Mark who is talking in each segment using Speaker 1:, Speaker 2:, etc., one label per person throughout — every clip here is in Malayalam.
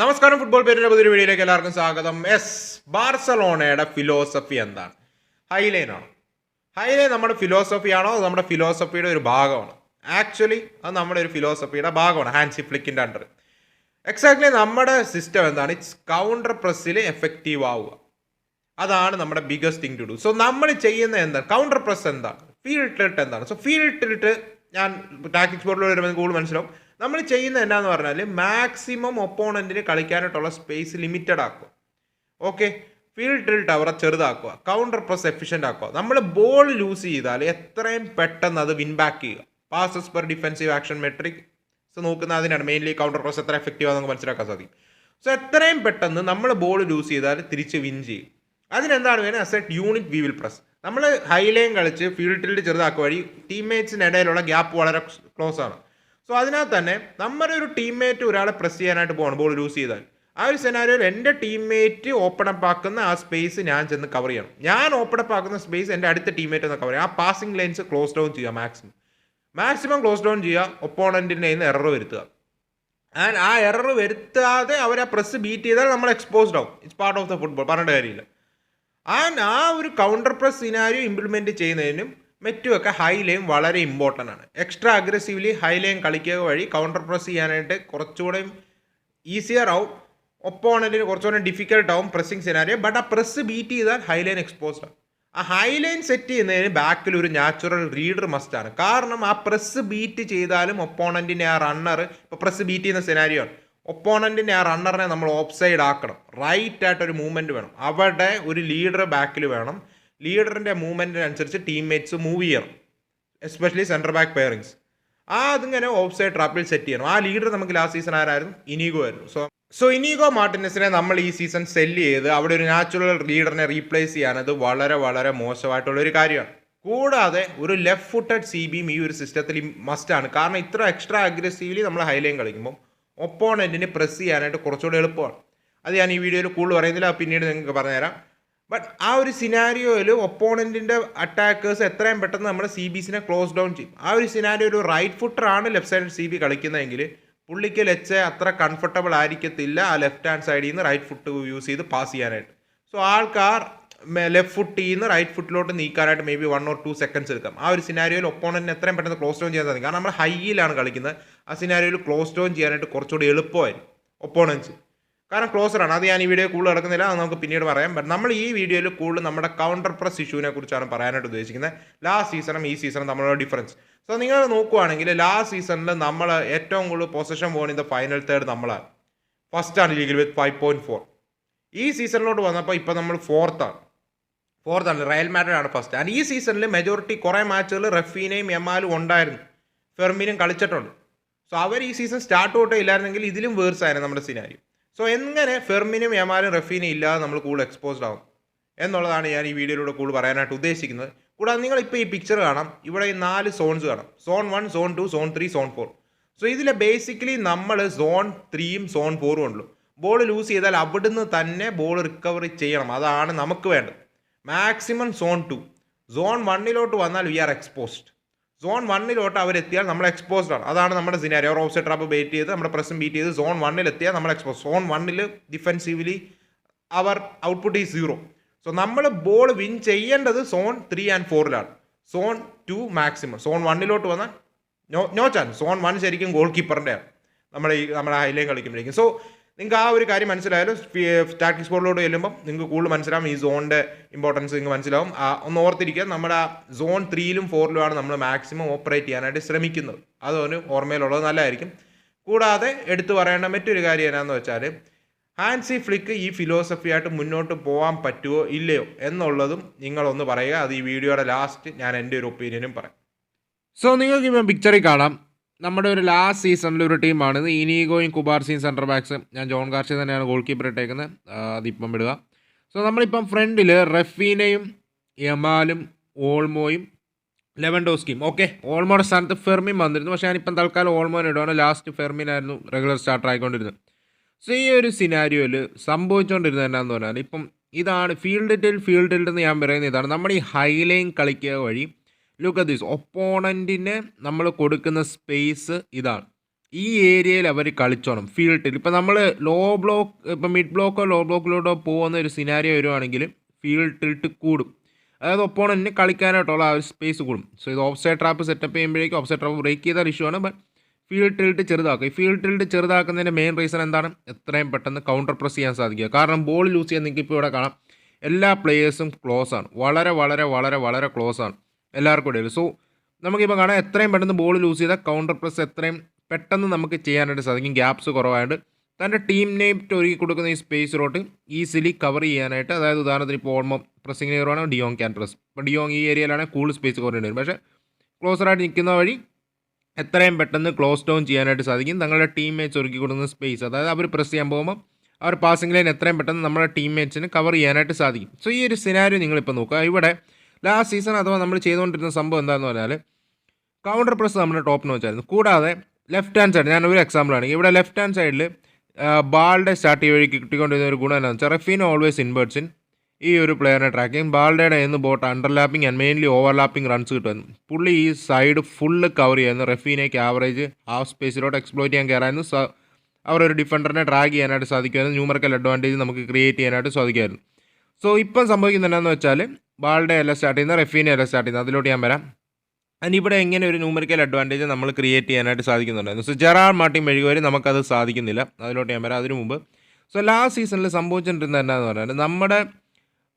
Speaker 1: നമസ്കാരം ഫുട്ബോൾ പേരിന്റെ പുതിയൊരു വീഡിയോയിലേക്ക് എല്ലാവർക്കും സ്വാഗതം. എസ് ബാർസലോണയുടെ ഫിലോസഫി എന്താണ്? ഹൈലൈൻ ആണോ. ഹൈലൈൻ നമ്മുടെ ഫിലോസഫി ആണോ? അത് നമ്മുടെ ഫിലോസഫിയുടെ ഒരു ഭാഗമാണ്? ആക്ച്വലി അത് നമ്മുടെ ഒരു ഫിലോസഫിയുടെ ഭാഗമാണ്. ഹാൻസി ഫ്ലിക്കിന്റെ അണ്ടർ എക്സാക്ട്ലി നമ്മുടെ സിസ്റ്റം എന്താണ്? ഇറ്റ്സ് കൗണ്ടർ പ്രസ്സിൽ എഫക്റ്റീവ് ആവുക. അതാണ് നമ്മുടെ biggest thing to do so നമ്മൾ ചെയ്യുന്ന എന്താണ്? കൗണ്ടർ പ്രസ് എന്താണ്? ഫീൽഡ് ടിൽട്ട് എന്താണ്? സോ ഫീൽഡ് ടിൽട്ട് ഞാൻ ടാക്ടിക്സ് ബോർഡിൽ വരുമ്പോൾ കൂടുതൽ മനസ്സിലാവും. നമ്മൾ ചെയ്യുന്ന എന്നാന്ന് പറഞ്ഞാൽ മാക്സിമം ഒപ്പോണന്റിന് കളിക്കാനായിട്ടുള്ള സ്പേസ് ലിമിറ്റഡ് ആക്കുക. ഓക്കെ ഫീൽഡ് ഡ്രിൽ ടവറെ ചെറുതാക്കുക. കൗണ്ടർ പ്രസ് എഫിഷ്യന്റ് ആക്കുക. നമ്മൾ ബോൾ ലൂസ് ചെയ്താൽ എത്രയും പെട്ടെന്ന് അത് വിൻ ബാക്ക് ചെയ്യുക. Passes per defensive action metric so നോക്കുന്ന അതിനാണ്. മെയിൻലി കൗണ്ടർ പ്രസ് എത്ര എഫക്റ്റീവ് ആണെന്ന് മനസ്സിലാക്കാൻ സാധിക്കും. സോ എത്രയും പെട്ടെന്ന് നമ്മൾ ബോൾ ലൂസ് ചെയ്താൽ തിരിച്ച് വിൻ ചെയ്യും. അതിനെന്താണ് വേണേൽ as a unit we will press നമ്മൾ ഹൈലൈൻ കളിച്ച് ഫീൽഡിൽ ചെറുതാക്കുക വഴി ടീംമേറ്റ്സിനിടയിലുള്ള ഗ്യാപ്പ് വളരെ ക്ലോസ് ആണ്. സോ അതിനകത്ത് തന്നെ നമ്മുടെ ഒരു ടീംമേറ്റ് ഒരാളെ പ്രസ് ചെയ്യാനായിട്ട് പോകണം ബോൾ ലൂസ് ചെയ്താൽ. ആ ഒരു സെനാരിയോയിൽ എന്റെ ടീംമേറ്റ് ഓപ്പൺ അപ്പ് ആക്കുന്ന ആ സ്പേസ് ഞാൻ ചെന്ന് കവർ ചെയ്യണം. ഞാൻ ഓപ്പൺ അപ്പ് ആക്കുന്ന സ്പേസ് എന്റെ അടുത്ത ടീംമേറ്റ് ഒന്ന് കവർ ചെയ്യണം. ആ പാസിംഗ് ലൈൻസ് ക്ലോസ് ഡൗൺ ചെയ്യുക മാക്സിമം മാക്സിമം ക്ലോസ് ഡൗൺ ചെയ്യുക ഒപ്പോണന്റിന്റെ നിന്ന് എറർ വരുത്തുക. ആൻഡ് ആ എറർ വരുത്താതെ അവർ ആ പ്രസ് ബീറ്റ് ചെയ്താൽ നമ്മൾ എക്സ്പോസ്ഡ് ആവും. It's part of the football പറഞ്ഞിട്ട് കാര്യമില്ല. ആൻഡ് ആ ഒരു കൗണ്ടർ പ്രസ് സിനാരിയോ ഇംപ്ലിമെന്റ് ചെയ്യുന്നതിനും മറ്റുമൊക്കെ ഹൈ ലൈൻ വളരെ ഇമ്പോർട്ടന്റ് ആണ്. എക്സ്ട്രാ അഗ്രസീവ്ലി ഹൈ ലൈൻ കളിക്കുക വഴി കൗണ്ടർ പ്രസ് ചെയ്യാനായിട്ട് കുറച്ചുകൂടെ ഈസിയർ ആവും. ഒപ്പോണന്റിന് കുറച്ചുകൂടെ ഡിഫിക്കൽട്ട് ആവും പ്രസ്സിങ് സിനാരിയോ ബട്ട് ആ പ്രസ് ബീറ്റ് ചെയ്താൽ ഹൈ ലൈൻ എക്സ്പോസ്ഡ് ആണ്. ആ ഹൈ ലൈൻ സെറ്റ് ചെയ്യുന്നതിന് ബാക്കിൽ ഒരു നാച്ചുറൽ റീഡർ ആണ്. കാരണം ആ പ്രസ് ബീറ്റ് ചെയ്താലും ഒപ്പോണന്റിനെ ആ റണ്ണർ ഇപ്പോൾ പ്രസ് ബീറ്റ് ചെയ്യുന്ന സിനാരിയോ ആണ്. ഒപ്പോണന്റിന്റെ ആ റണ്ണറിനെ നമ്മൾ ഓഫ് സൈഡ് ആക്കണം. റൈറ്റ് ആയിട്ടൊരു മൂവ്മെന്റ് വേണം. അവിടെ ഒരു ലീഡർ ബാക്കിൽ വേണം. ലീഡറിന്റെ മൂവ്മെന്റിനനുസരിച്ച് ടീംമേറ്റ്സ് മൂവ് ചെയ്യണം. എസ്പെഷ്യലി സെന്റർ ബാക്ക് പെയറിങ്സ് ആ അതിങ്ങനെ ഓഫ് സൈഡ് ട്രാപ്പിൽ സെറ്റ് ചെയ്യണം. ആ ലീഡർ നമുക്ക് ലാസ്റ്റ് സീസൺ ആരായിരുന്നു? ഇനീഗോ ആയിരുന്നു. സോ സോ ഇനീഗോ മാർട്ടിനസിനെ നമ്മൾ ഈ സീസൺ സെല്ല് ചെയ്ത് അവിടെ ഒരു നാച്ചുറൽ ലീഡറിനെ റീപ്ലേസ് ചെയ്യാനത് വളരെ വളരെ മോശമായിട്ടുള്ള ഒരു കാര്യമാണ്. കൂടാതെ ഒരു ലെഫ്റ്റ് ഫുട്ടഡ് സി ബിയും ഈ ഒരു സിസ്റ്റത്തിൽ മസ്റ്റാണ് കാരണം ഇത്ര എക്സ്ട്രാ അഗ്രസീവ്ലി നമ്മൾ ഹൈലൈൻ കളിക്കുമ്പോൾ ഒപ്പോണന്റിന് പ്രസ് ചെയ്യാനായിട്ട് കുറച്ചുകൂടെ എളുപ്പമാണ്. അത് ഞാൻ ഈ വീഡിയോയിൽ കൂടുതൽ പറയുന്നില്ല. പിന്നീട് നിങ്ങൾക്ക് പറഞ്ഞുതരാം. ബട്ട് ആ ഒരു സിനാരിയോയിൽ ഒപ്പോണന്റിന്റെ അറ്റാക്കേഴ്സ് എത്രയും പെട്ടെന്ന് നമ്മുടെ സി ബിസിനെ ക്ലോസ് ഡൗൺ ചെയ്യും. ആ ഒരു സിനാരിയോ ഒരു റൈറ്റ് ഫുട്ടറാണ് ലെഫ്റ്റ് സൈഡ് സി ബി കളിക്കുന്നതെങ്കിൽ പുള്ളിക്ക് ലെച്ച് അത്ര കംഫർട്ടബിൾ ആയിരിക്കത്തില്ല ആ ലെഫ്റ്റ് ഹാൻഡ് സൈഡിൽ നിന്ന് റൈറ്റ് ഫുട്ട് യൂസ് ചെയ്ത് പാസ് ചെയ്യാനായിട്ട്. സോ ആൾക്കാർ ലെഫ്റ്റ് ഫുട്ടിൽ നിന്ന് റൈറ്റ് ഫുട്ടിലോട്ട് നീക്കാനായിട്ട് maybe one or two seconds എടുക്കാം. ആ ഒരു സിനാരിയോയിൽ ഒപ്പോണന്റിന് എത്രയും പെട്ടെന്ന് ക്ലോസ് ഡൗൺ ചെയ്യാൻ സാധിക്കും. കാരണം നമ്മൾ ഹൈയിലാണ് കളിക്കുന്നത്. ആ സിനാരിയോയിൽ ക്ലോസ് ഡൗൺ ചെയ്യാനായിട്ട് കുറച്ചുകൂടി എളുപ്പമായിരിക്കും. ഒപ്പോണൻസ് കാരണം ക്ലോസർ ആണ്. അത് ഞാൻ ഈ വീഡിയോ കൂടുതൽ നടക്കുന്നില്ല. അത് നമുക്ക് പിന്നീട് പറയാം. ബട്ട് നമ്മൾ ഈ വീഡിയോയിൽ കൂടുതൽ നമ്മുടെ കൗണ്ടർ പ്രസ് ഇഷ്യൂവിനെ കുറിച്ചാണ് പറയാനായിട്ട് ഉദ്ദേശിക്കുന്നത്. ലാസ്റ്റ് സീസണും ഈ സീസണും തമ്മിലുള്ള ഡിഫറൻസ് സോ നിങ്ങൾ നോക്കുവാണെങ്കിൽ ലാസ്റ്റ് സീസണിൽ നമ്മൾ ഏറ്റവും കൂടുതൽ പൊസിഷൻ പോകുന്ന ഫൈനൽ തേർഡ് നമ്മളാണ്. ഫസ്റ്റ് ആണ് ലീഗിൽ വിത്ത് ഫൈവ് പോയിന്റ് ഫോർ ഈ സീസണിലോട്ട് വന്നപ്പോൾ ഇപ്പോൾ നമ്മൾ ഫോർത്താണ് ഫോർത്താണ് റയൽ മാഡ്രിഡ് ആണ് ഫസ്റ്റ് ആൻഡ് ഈ സീസണിൽ മെജോറിറ്റി കുറേ മാച്ചുകൾ റഫീനയും എമാലും ഉണ്ടായിരുന്നു. ഫെർമിനും കളിച്ചിട്ടുണ്ട്. സോ അവർ ഈ സീസൺ സ്റ്റാർട്ട് തൊട്ടേ ഇല്ലായിരുന്നെങ്കിൽ ഇതിലും വേഴ്സ് ആയിരുന്നു നമ്മുടെ സിനാരി സോ എങ്ങനെ ഫെർമിനും എമാലും റഫീനും ഇല്ലാതെ നമ്മൾ കൂടുതൽ എക്സ്പോസ്ഡ് ആവും? എന്നുള്ളതാണ് ഞാൻ ഈ വീഡിയോയിലൂടെ കൂടുതൽ പറയാനായിട്ട് ഉദ്ദേശിക്കുന്നത്. കൂടാതെ നിങ്ങൾ ഇപ്പോൾ ഈ പിക്ചർ കാണാം. ഇവിടെ ഈ നാല് സോൺസ് കാണാം. Zone one zone two zone three zone four so ഇതിൽ ബേസിക്കലി നമ്മൾ സോൺ ത്രീയും സോൺ ഫോറും ഉള്ളൂ ബോൾ ലൂസ് ചെയ്താൽ അവിടുന്ന് തന്നെ ബോൾ റിക്കവറി ചെയ്യണം. അതാണ് നമുക്ക് വേണ്ടത്. മാക്സിമം സോൺ ടു സോൺ വണ്ണിലോട്ട് വന്നാൽ വി ആർ എക്സ്പോസ്ഡ് സോൺ വണ്ണിലോട്ട് അവരെത്തിയാൽ നമ്മൾ എക്സ്പോസ്ഡ് ആണ്. അതാണ് നമ്മുടെ സിനാരി അവർ ഓഫ് ട്രാപ്പ് ബേറ്റ് ചെയ്ത് നമ്മുടെ പ്രസം ബീറ്റ് ചെയ്ത് സോൺ വണ്ണിൽ എത്തിയാൽ നമ്മൾ എക്സ്പോസ് സോൺ വണ്ണിൽ ഡിഫെൻസീവ്ലി അവർ ഔട്ട്പുട്ട് ഈസ് സീറോ സോ നമ്മൾ ബോൾ വിൻ ചെയ്യേണ്ടത് സോൺ ത്രീ ആൻഡ് ഫോറിലാണ് സോൺ ടു മാക്സിമം സോൺ വണ്ണിലോട്ട് വന്നാൽ no no chance zone one ശരിക്കും ഗോൾ കീപ്പറിന്റെയാണ് നമ്മുടെ ഈ നമ്മുടെ ഹൈലൈൻ കളിക്കുമ്പോഴേക്കും. സോ നിങ്ങൾക്ക് ആ ഒരു കാര്യം മനസ്സിലായാലും? സ്റ്റാറ്റിക് ബോർഡിലോട്ട് ചെല്ലുമ്പോൾ നിങ്ങൾക്ക് കൂടുതൽ മനസ്സിലാവും ഈ സോണിന്റെ ഇമ്പോർട്ടൻസ് നിങ്ങൾക്ക് മനസ്സിലാവും. ഒന്ന് ഓർത്തിരിക്കുക നമ്മുടെ ആ സോൺ ത്രീയിലും ഫോറിലുമാണ് നമ്മൾ മാക്സിമം ഓപ്പറേറ്റ് ചെയ്യാനായിട്ട് ശ്രമിക്കുന്നത്. അതൊരു ഓർമ്മയിലുള്ളത് നല്ലതായിരിക്കും. കൂടാതെ എടുത്തു പറയേണ്ട മറ്റൊരു കാര്യം എന്നാന്ന് വെച്ചാൽ ഹാൻസി ഫ്ലിക്ക് ഈ ഫിലോസഫിയായിട്ട് മുന്നോട്ട് പോകാൻ പറ്റുമോ ഇല്ലയോ എന്നുള്ളതും നിങ്ങളൊന്ന് പറയുക. അത് ഈ വീഡിയോയുടെ ലാസ്റ്റ് ഞാൻ എന്റെ ഒരു ഒപ്പീനിയനും പറയാം. സോ നിങ്ങൾക്ക് ഇപ്പം പിക്ചറിൽ കാണാം. നമ്മുടെ ഒരു ലാസ്റ്റ് സീസണിലെ ഒരു ടീമാണ് ഇത് ഇനീഗോയും കുബാർസിയും സെന്റർ ബാക്സ് ഞാൻ ജോൺ കാർഷി തന്നെയാണ് ഗോൾ കീപ്പർ ഇട്ടേക്കുന്നത്. അതിപ്പം വിടുക സോ നമ്മളിപ്പം ഫ്രണ്ടിൽ റഫീനയും യമാലും ഓൾമോയും ലെവൻ ഡോസ്കിയും ഓക്കെ ഓൾമോയുടെ സ്ഥാനത്ത് ഫെർമിൻ വന്നിരുന്നു. പക്ഷേ ഞാനിപ്പം തൽക്കാലം ഓൾമോനെ ഇടുവാണ് ലാസ്റ്റ് ഫെർമിനായിരുന്നു റെഗുലർ സ്റ്റാർട്ടർ ആയിക്കൊണ്ടിരുന്നത്. സോ ഈ ഒരു സിനാരിയോയിൽ സംഭവിച്ചുകൊണ്ടിരുന്നത് എന്നാന്ന് പറഞ്ഞാൽ ഇപ്പം ഇതാണ് ഫീൽഡ് ടിൽ ഫീൽഡ് ടിൽ എന്ന് ഞാൻ പറയുന്നത് ഇതാണ്. നമ്മൾ ഈ ഹൈലൈൻ കളിക്കുക വഴി ലുക്ക് ദിസ് ഒപ്പോണന്റിനെ നമ്മൾ കൊടുക്കുന്ന സ്പേസ് ഇതാണ്.
Speaker 2: ഈ ഏരിയയിൽ അവർ കളിച്ചോണം. ഫീൽഡിൽ ഇപ്പം നമ്മൾ ലോ ബ്ലോക്ക് ഇപ്പം മിഡ് ബ്ലോക്കോ ലോ ബ്ലോക്കിലോട്ടോ പോകുന്ന ഒരു സിനാരിയോ വരുവാണെങ്കിൽ ഫീൽഡ് ടിൽട്ട് കൂടും. അതായത് ഒപ്പോണന്റിന് കളിക്കാനായിട്ടുള്ള ആ ഒരു സ്പേസ് കൂടും. സോ ഇത് ഓഫ് സൈഡ് ട്രാപ്പ് സെറ്റപ്പ് ചെയ്യുമ്പോഴേക്കും ഓഫ് സൈഡ് ട്രാപ്പ് ബ്രേക്ക് ചെയ്താൽ ഇഷ്യൂ ആണ്. ബട്ട് ഫീൽഡ് ടിൽട്ട് ചെറുതാക്കുക ഈ ഫീൽഡ് ടിൽട്ട് ചെറുതാക്കുന്നതിന്റെ മെയിൻ റീസൺ എന്താണ്? എത്രയും പെട്ടെന്ന് കൗണ്ടർ പ്രസ് ചെയ്യാൻ സാധിക്കുക. കാരണം ബോൾ ലൂസ് ചെയ്യാൻ നിങ്ങൾക്ക് ഇപ്പോൾ ഇവിടെ കാണാം. എല്ലാ പ്ലേയേഴ്സും ക്ലോസ് ആണ്. വളരെ വളരെ വളരെ വളരെ ക്ലോസ് ആണ്. എല്ലാവർക്കും ഇടയിൽ. സോ നമുക്കിപ്പോൾ കാണാം എത്രയും പെട്ടെന്ന് ബോൾ ലൂസ് ചെയ്താൽ കൗണ്ടർ പ്രസ് എത്രയും പെട്ടെന്ന് നമുക്ക് ചെയ്യാനായിട്ട് സാധിക്കും. ഗ്യാപ്സ് കുറവായിട്ട് തന്റെ ടീമിനേറ്റ് ഒരുക്കി കൊടുക്കുന്ന ഈ സ്പേസ് റോട്ട് ഈസിലി കവർ ചെയ്യാനായിട്ട് അതായത് ഉദാഹരണത്തിന് ഇപ്പോൾ ഓൾമോ പ്രസിംഗ് നെയറാണ് ഡിയോങ് ക്യാൻ പ്രസ് ഇപ്പോൾ ഡിയോങ് ഈ ഏരിയയിലാണെങ്കിൽ കൂൾ സ്പേസ് കവർ ചെയ്യേണ്ടി വരും. പക്ഷേ ക്ലോസറായിട്ട് നിൽക്കുന്ന വഴി എത്രയും പെട്ടെന്ന് ക്ലോസ് ഡൗൺ ചെയ്യാനായിട്ട് സാധിക്കും. തങ്ങളുടെ ടീംമേറ്റ്സ് ഒരുക്കി കൊടുക്കുന്ന സ്പേസ് അതായത് അവർ പ്രസ് ചെയ്യാൻ പോകുമ്പോൾ അവർ പാസിംഗ് ലൈൻ എത്രയും പെട്ടെന്ന് നമ്മുടെ ടീംമേറ്റ്സിന് കവർ ചെയ്യാനായിട്ട് സാധിക്കും. സോ ഈ ഒരു സിനാരി നിങ്ങളിപ്പോൾ നോക്കുക. ഇവിടെ ലാസ്റ്റ് സീസൺ അഥവാ നമ്മൾ ചെയ്തുകൊണ്ടിരുന്ന സംഭവം എന്താണെന്ന് പറഞ്ഞാൽ കൗണ്ടർ പ്രസ് നമ്മുടെ ടോപ്പിന് വെച്ചായിരുന്നു കൂടാതെ ലെഫ്റ്റ് ഹാൻഡ് സൈഡ് ഞാൻ ഒരു ആണെങ്കിൽ ഇവിടെ ലെഫ്റ്റ് ഹാൻഡ് സൈഡിൽ ബാളുടെ സ്റ്റാർട്ട് വഴി കിട്ടിക്കൊണ്ടിരുന്ന ഒരു ഗുണം എന്താണെന്ന് വെച്ചാൽ റഫീൻ ഓൾവേസ് ഇൻവേർട്സിൻ ഇൻ ഈ ഒരു പ്ലെയറിനെ ട്രാക്ക് ചെയ്യും. ബാളുടെ എന്ന് both underlapping and mainly overlapping runs കിട്ടുമായിരുന്നു. പുള്ളി ഈ സൈഡ് ഫുള്ള് കവർ ചെയ്യുന്നു റഫീനേക്ക് ആവറേജ് ഹാഫ് സ്പേസിലോട്ട് എക്സ്പ്ലോയിറ്റ് ചെയ്യാൻ കയറായിരുന്നു. അവർ ഒരു ഡിഫൻഡറിനെ ട്രാക്ക് ചെയ്യാനായിട്ട് സാധിക്കുമായിരുന്നു. ന്യൂമറിക്കൽ അഡ്വാന്റേജ് നമുക്ക് ക്രിയേറ്റ് ചെയ്യാനായിട്ട് സാധിക്കുമായിരുന്നു. സോ ഇപ്പം സംഭവിക്കുന്നത് എന്താണെന്ന് വെച്ചാൽ ബാളുടെ അല്ല സ്റ്റാർട്ട് ചെയ്യുന്ന റെഫീനെ അല്ല സ്റ്റാർട്ട് ചെയ്യുന്നത്. അതിലോട്ട് ഞാൻ വരാം. അതിന് ഇവിടെ എങ്ങനെ ഒരു ന്യൂമറിക്കൽ അഡ്വാന്റേജ് നമ്മൾ ക്രിയേറ്റ് ചെയ്യാനായിട്ട് സാധിക്കുന്നുണ്ടായിരുന്നു സോ ജെറാൾ മാർട്ടിൻ മെഴുകുവരെ നമുക്കത് സാധിക്കുന്നില്ല. അതിലോട്ട് ഞാൻ വരാം. അതിനു മുമ്പ്. സോ ലാസ്റ്റ് സീസണിൽ സംഭവിച്ചിട്ടുണ്ടെന്ന് എന്താണെന്ന് പറഞ്ഞാൽ നമ്മുടെ